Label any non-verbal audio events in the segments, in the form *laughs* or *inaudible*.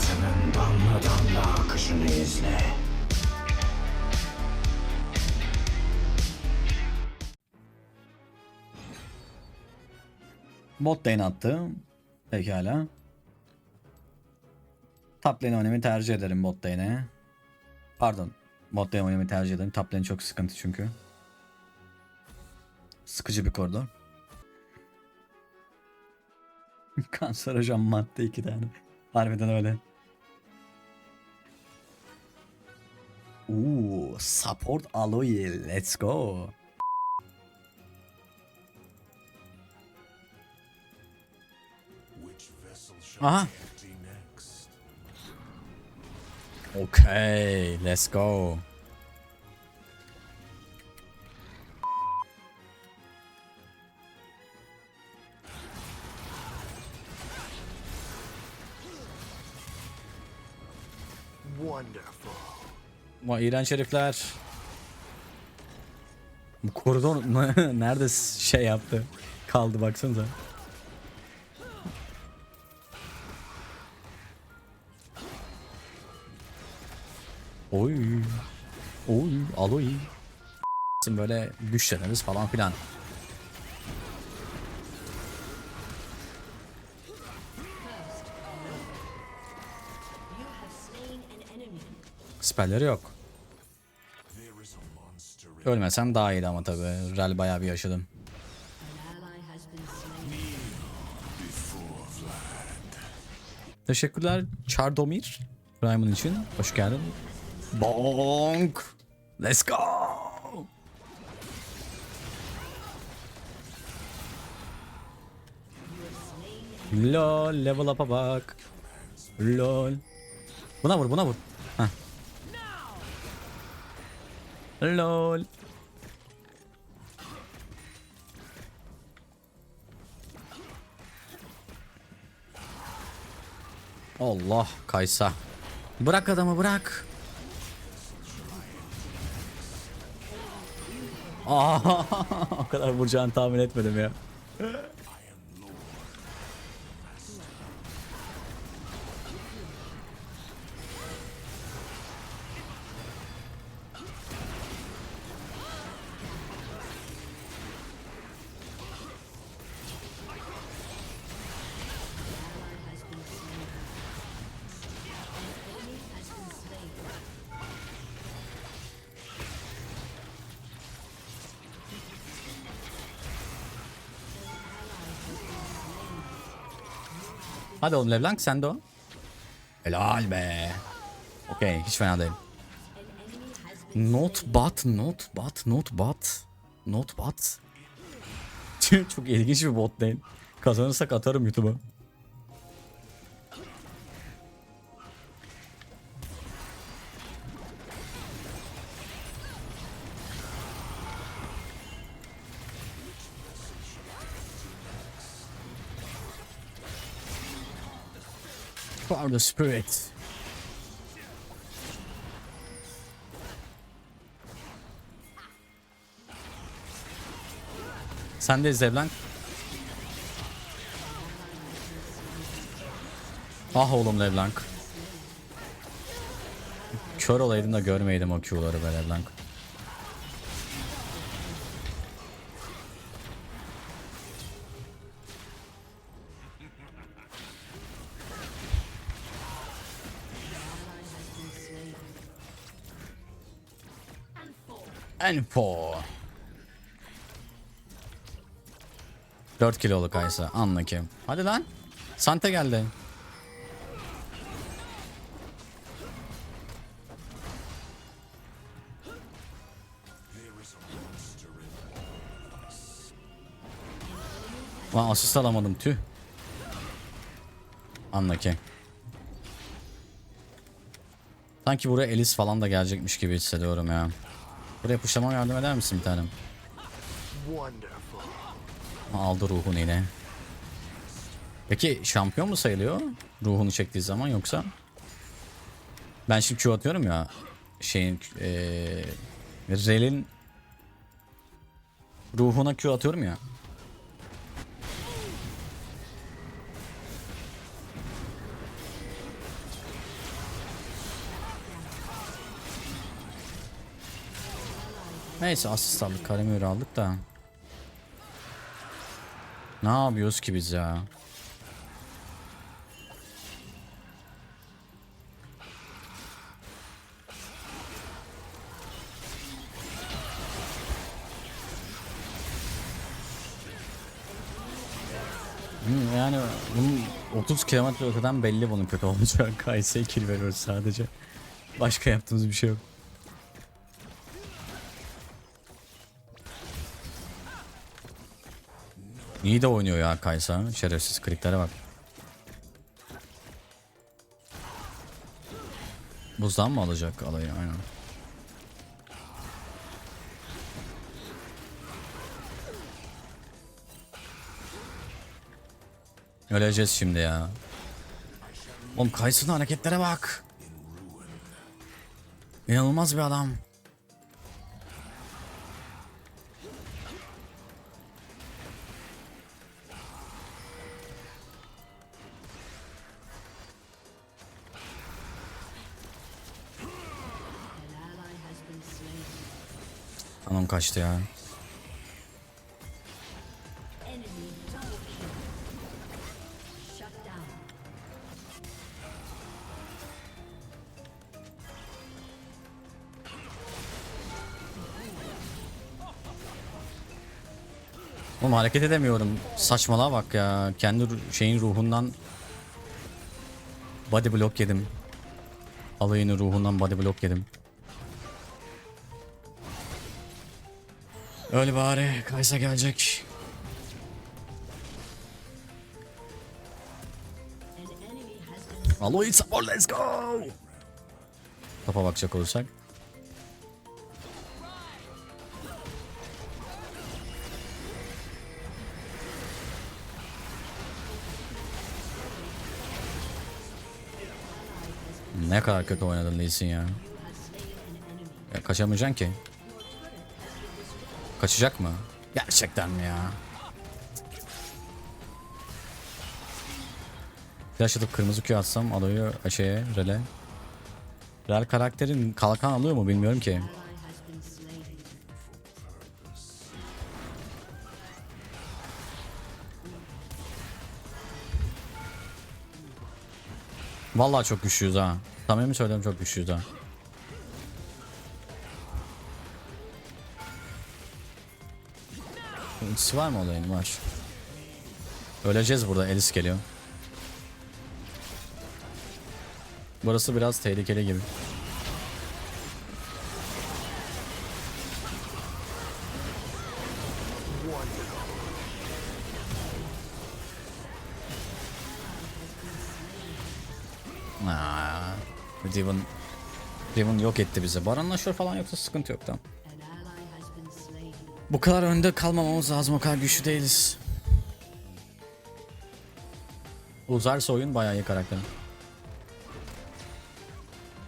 Hayatının damla damla akışını izle. Bot lane attı. Pekala. Top lane oynamayı tercih ederim bot lane'e. Pardon. Bot lane oynamayı tercih ederim. Top lane çok sıkıntı çünkü. Sıkıcı bir koridor. *laughs* Kanser hocam madde iki tane. Harbiden öyle. Uuu, support aloe. Let's go. Aha. Uh-huh. Okay, let's go. Vay iğrenç herifler. Bu koridor *laughs* nerede şey yaptı? Kaldı baksanıza. Oy. Oy. Aloy. Böyle güçleniriz falan filan. Spelleri yok. Ölmesem daha iyiydi ama tabi. Rel bayağı bir yaşadım. Teşekkürler Chardomir. Raymond için. Hoş geldin. Bonk. Let's go. Lol level up'a bak. Lol. Buna vur buna vur. Lol. Allah kaysa. Bırak adamı bırak. Aa, *laughs* o kadar vuracağını tahmin etmedim ya. Hadi oğlum Leblanc sen de o. Helal be. Okey hiç fena değil. Not bot, not bot, not bot. Not bot. *laughs* Çok ilginç bir bot değil. Kazanırsak atarım YouTube'a. For the spirit. Sen de Zevlan. Ah oğlum Leblanc. Kör olaydım da görmeydim o Q'ları be Leblanc. Enfo. 4 kiloluk Aysa. Anla ki. Hadi lan. Sante geldi. Lan asist alamadım tüh. Anla ki. Sanki buraya Elis falan da gelecekmiş gibi hissediyorum ya. Buraya puşlamama yardım eder misin bir tanem? Aldı ruhunu yine. Peki şampiyon mu sayılıyor? Ruhunu çektiği zaman yoksa? Ben şimdi Q atıyorum ya. Şeyin eee Rel'in ruhuna Q atıyorum ya. Neyse asist aldık. Karamür aldık da. Ne yapıyoruz ki biz ya? Yani bunun 30 kilometre öteden belli bunun kötü olacağı. *laughs* Kayse'ye kill veriyoruz sadece. Başka yaptığımız bir şey yok. İyi de oynuyor ya Kaysa. Şerefsiz kriklere bak. Buzdan mı alacak alayı? Aynen. Öleceğiz şimdi ya. Oğlum Kaysa'nın hareketlere bak. İnanılmaz bir adam. Kaçtı ya. Oğlum hareket edemiyorum. Saçmalığa bak ya. Kendi şeyin ruhundan body block yedim. Alayının ruhundan body block yedim. Öyle bari. Kaysa gelecek. Aloy support let's go. Topa bakacak olursak. Ne kadar kötü oynadın Lee Sin ya. ya. Kaçamayacaksın ki. Kaçacak mı? Gerçekten mi ya? Flash atıp kırmızı Q atsam alıyor şeye rele. Real karakterin kalkan alıyor mu bilmiyorum ki. Vallahi çok güçlüyüz ha. Samimi söylüyorum çok güçlüyüz ha. Ultisi var mı olayın? Var. Öleceğiz burada. Elis geliyor. Burası biraz tehlikeli gibi. Aa, Riven, Riven yok etti bizi. Baronlaşıyor falan yoksa sıkıntı yok tamam. Bu kadar önde kalmamamız lazım. O kadar güçlü değiliz. Uzarsa oyun bayağı iyi karakter.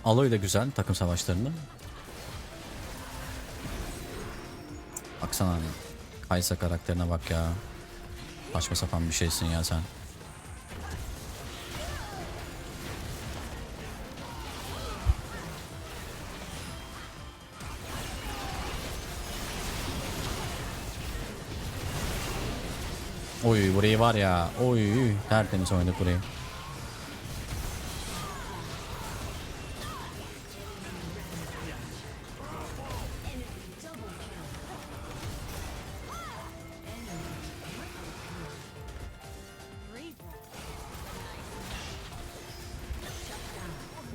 Aloy da güzel takım savaşlarında. Baksana Kaysa karakterine bak ya. Saçma sapan bir şeysin ya sen. Oy burayı var ya. Oy tertemiz oynadık burayı.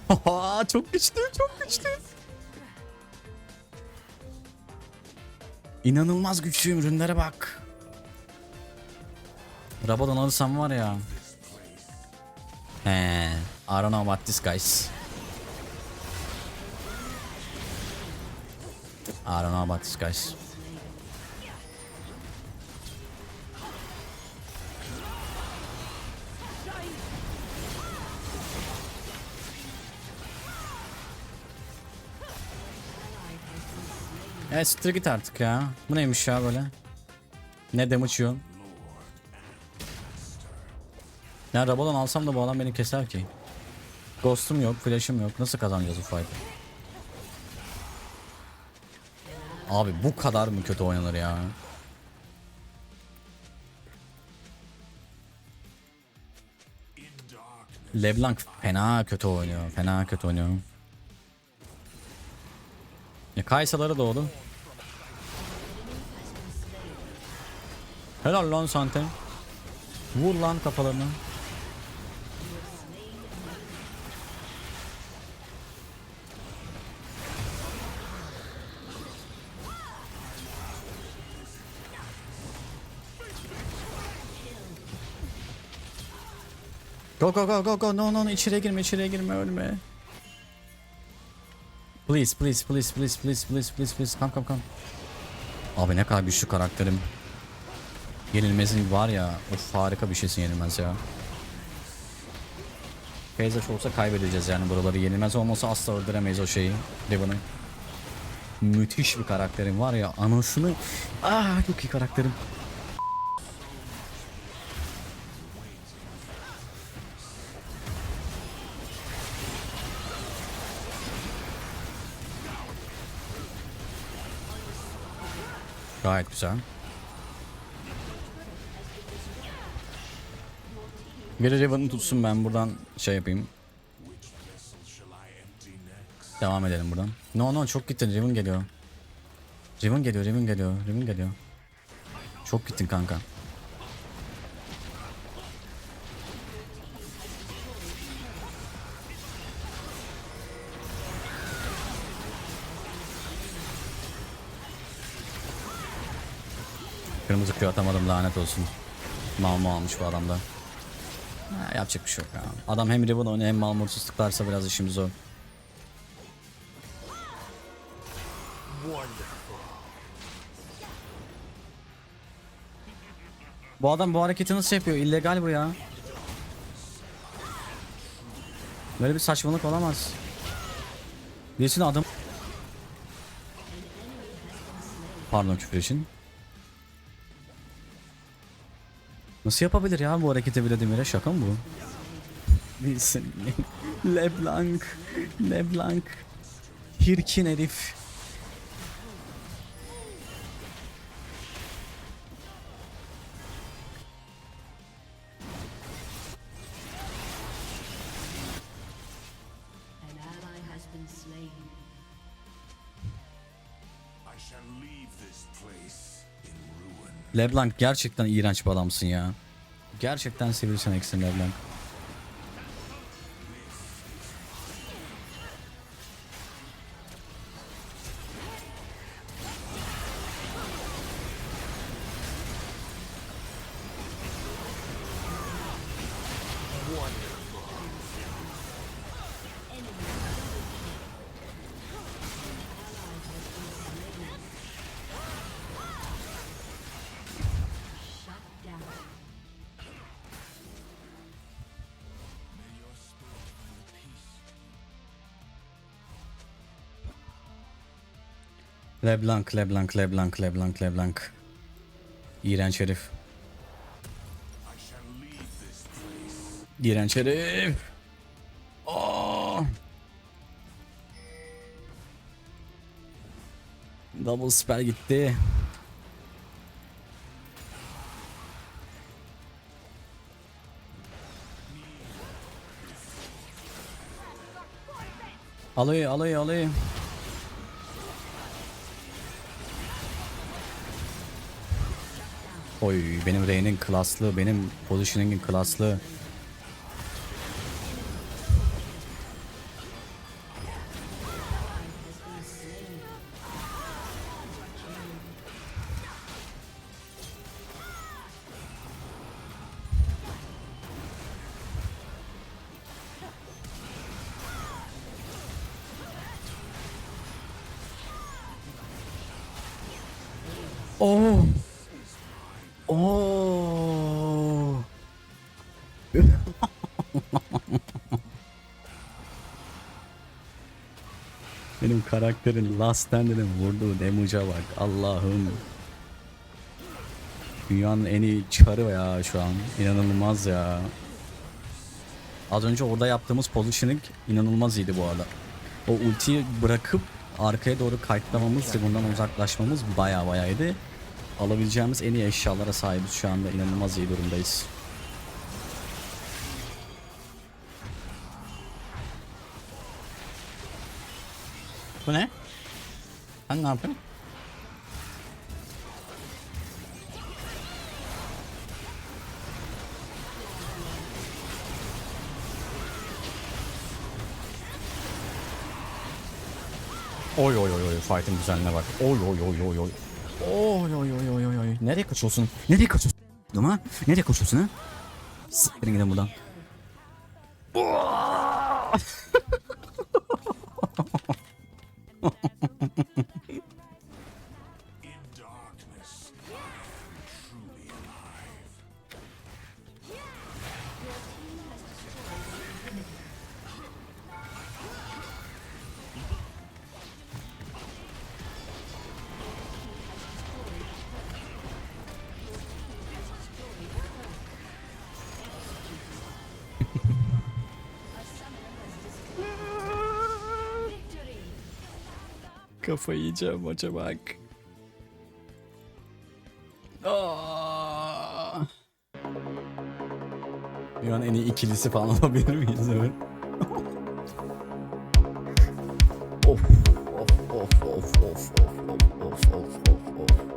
*laughs* Çok güçlü, çok güçlü. İnanılmaz güçlüyüm, ürünlere bak. Rabadon alırsam var ya. He, I don't know about this guys. I don't know about this guys. Evet siktir git artık ya. Bu neymiş ya böyle? Ne damage yiyorsun? Ya Rabadon alsam da bu adam beni keser ki. Ghost'um yok, flash'ım yok. Nasıl kazanacağız bu fight'ı? Abi bu kadar mı kötü oynanır ya? LeBlanc fena kötü oynuyor. Fena kötü oynuyor. Ya Kaysaları doğdu. Helal lan Sante. Vur lan kafalarını. Go go go go go no no no içeriye girme içeriye girme ölme. Please please please please please please please please come come come. Abi ne kadar güçlü karakterim. Yenilmezin var ya of harika bir şeysin yenilmez ya. Peyzaj olsa kaybedeceğiz yani buraları yenilmez olmasa asla öldüremeyiz o şeyi. Riven'ı. Müthiş bir karakterim var ya anasını. Ah çok iyi karakterim. Gayet güzel. Biri Riven'ı tutsun ben buradan şey yapayım. Devam edelim buradan. No no çok gittin Riven geliyor. Riven geliyor Riven geliyor Riven geliyor. Çok gittin kanka. Kırmızı Q atamadım lanet olsun. Mal mı almış bu adamda. Ha, yapacak bir şey yok ya. Adam hem Riven oynuyor hem Malmurt'u tıklarsa biraz işimiz zor. Bu adam bu hareketi nasıl yapıyor? İllegal bu ya. Böyle bir saçmalık olamaz. Birisini adam... Pardon küfür için. Nasıl yapabilir ya bu hareketi Vladimir'e? Şaka mı bu? Bilsin. *laughs* Leblanc. Leblanc. Hirkin herif. An ally has been slain. I shall leave this place. Leblanc gerçekten iğrenç bir adamsın ya. Gerçekten sevilsen eksin Leblanc. Leblanc, Leblanc, Leblanc, Leblanc, Leblanc. İğrenç herif. İğrenç herif. Aa! Double spell gitti. Alayı alayı alayı. Oy benim Rey'nin klaslı, benim positioning'in klaslı. Oh. Benim karakterin Last Stand'inin vurduğu damage'a bak. Allah'ım. Dünyanın en iyi çarı ya şu an. İnanılmaz ya. Az önce orada yaptığımız positioning inanılmaz iyiydi bu arada. O ultiyi bırakıp arkaya doğru kayıtlamamız bundan uzaklaşmamız baya bayaydı. Alabileceğimiz en iyi eşyalara sahibiz şu anda. inanılmaz iyi durumdayız. Bu ne? Sen ne yapıyorsun? Oy oy oy oy fight'in güzelliğine bak. Oy oy oy oy oy. Oy oy oy oy oy. Nereye kaçıyorsun? Nereye kaçıyorsun? Duma? Nereye kaçıyorsun ha? Siktirin gidin buradan. *laughs* Kafayı yiyeceğim maça bak. Aa! Bir an en iyi ikilisi falan *laughs* olabilir miyiz evet? of of of of of of of of of of of